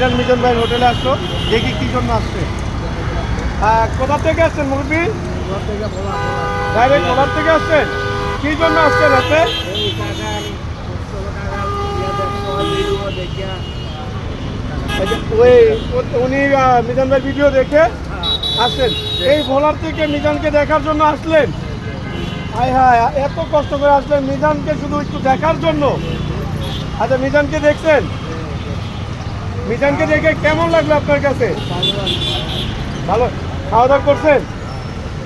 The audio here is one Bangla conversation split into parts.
ভাইরাল মিজান ভাই হোটেলে আসছো দেখি কি জন্য আসছে। আহ, কোথা থেকে আসছেন মুরব্বী? ডাইরেক্ট কোলার থেকে আসছেন? কি জন্য আসছেন আপনি ওই উনি মিজান ভাই ভিডিও দেখে আসলেন এই ভোলার থেকে মিজানকে দেখার জন্য আসলেন? হায় হায় এত কষ্ট করে আসলেন মিজানকে শুধু একটু দেখার জন্য? আচ্ছা মিজানকে দেখছেন? মিজানকে দেখে কেমন লাগল আপনার কাছে? ভালো। খাওয়া দাওয়া করছেন?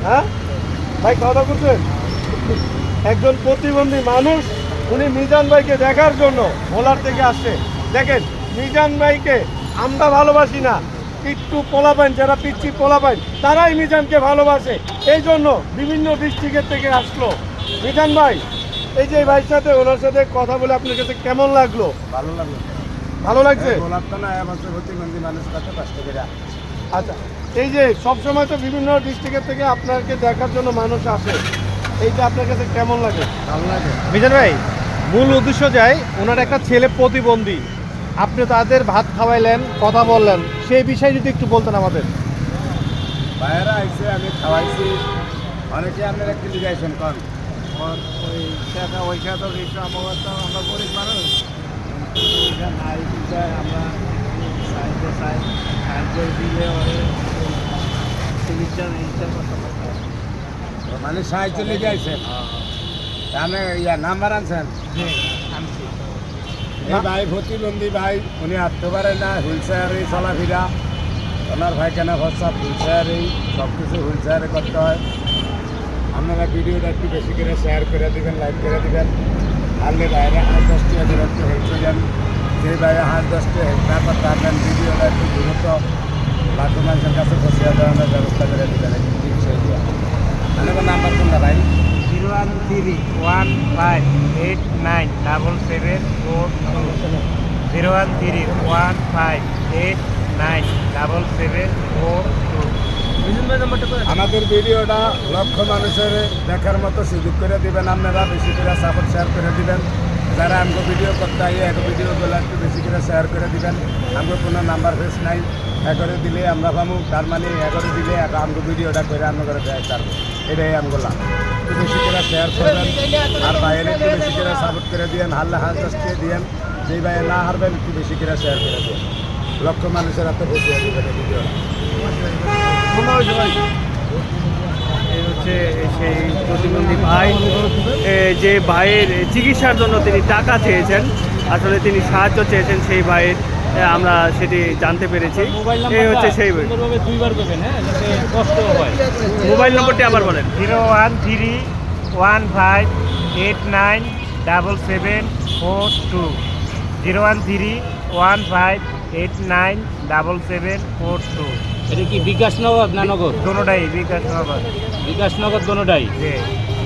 হ্যাঁ? ভাই, খাওয়া দাওয়া করছেন? একজন প্রতিবন্ধী মানুষ, উনি মিজান ভাইকে দেখার জন্য ভোলার থেকে আসছে। দেখেন, মিজান ভাইকে আমরা ভালোবাসি না। একটু পোলাপাইন, যারা পিচ্ছি পোলাপাইন, তারাই মিজানকে ভালোবাসে। এই জন্য বিভিন্ন ডিস্ট্রিক্টের থেকে আসলো। মিজান ভাই, এই যে ভাইয়ের সাথে, ওনার সাথে কথা বলে আপনার কাছে কেমন লাগল? ভালো লাগল। ভালো লাগছে? গোলাপ তো না এবছর প্রতিবন্ধী মানুষ কত কষ্ট করে। আচ্ছা এই যে সবসময় তো বিভিন্ন ডিস্ট্রিক্টের থেকে আপনাকে দেখার জন্য মানুষ আসে এইটা আপনার কাছে কেমন লাগে? ভালো লাগে। মিজান ভাই মূল উদ্দেশ্য যাই ওনার একটা ছেলে প্রতিবন্ধী আপনি তাদের ভাত খাওয়াইলেন কথা বললেন সেই বিষয়ে যদি একটু বলতেন আমাদের। বাইরে আইসে আমি খাওয়াইছি। অনেকে আপনারা কিনে যাইছেন কন ওই টাকা ওইটা তো রিক্সা আমার আমরা গরিব মানুষ। চাই দিলে মানে সাহায্য লেগে আইছেন? আপনি ইয়া নাম্বার আনছেন? এই ভাই প্রতিবন্ধী ভাই, উনি হাঁটতে পারে না, হুইল চেয়ারে চলাফেরা। ওনার ভাই কেন ভরসা হুইল চেয়ারেই সব কিছু হুইল চেয়ারে করতে হয়। আপনারা ভিডিওটা একটু বেশি করে শেয়ার করে দিবেন লাইক করে দিবেন। আনলে বাইরে হাঁস দশটি হাজার একটু হেল্প করেন সেই বাইরে হাঁস দশটি হেল্প না করতে পারবেন ভিডিওটা একটু দ্রুত লাখো মানুষের কাছে পৌঁছে দেওয়ার ব্যবস্থা করে একটু টিপস দিয়ে আপনার নাম্বার কোনটা ভাই? Zero one three one five eight nine double seven four zero one three one five eight nine double seven four two আমাদের ভিডিওটা লক্ষ মানুষের দেখার মতো সুযোগ করে দিবেন। আপনারা বেশি করে সাপোর্ট শেয়ার করে দিবেন। যারা আমাকে ভিডিও করতে আইয়ে এক ভিডিওগুলো একটু বেশি করে শেয়ার করে দিবেন। আমাকে কোনো নাম্বার ফেস নাই। এগারো দিলে আমরা পাবো তার মানে এগারো দিলে আমাকে ভিডিওটা করে করে দেয় পারব এটাই আমগো লাভ। একটু বেশি করে শেয়ার করবেন। আর বাইরে একটু বেশি করে সাপোর্ট করে দিয়েন। হারলে হাঁস দশকে দিয়েন। যেই বাইরে না হারবেন, একটু বেশি করে শেয়ার করে দিন লক্ষ মানুষের হাতে এই হচ্ছে সেই প্রতিবন্ধী ভাই যে ভাইয়ের চিকিৎসার জন্য তিনি টাকা চেয়েছেন আসলে তিনি সাহায্য চেয়েছেন সেই ভাইয়ের আমরা সেটি জানতে পেরেছি। এই হচ্ছে সেই ভাই দুইবার হ্যাঁ কষ্ট হয়। মোবাইল নম্বরটি আবার বলেন। Zero one three one five eight nine double seven four two. Zero one three one five eight nine double seven four two. এটা কি বিকাশনগর না নগর? দোনোটাই বিকাশ নগর। বিকাশ নগর দোনোটাই জি।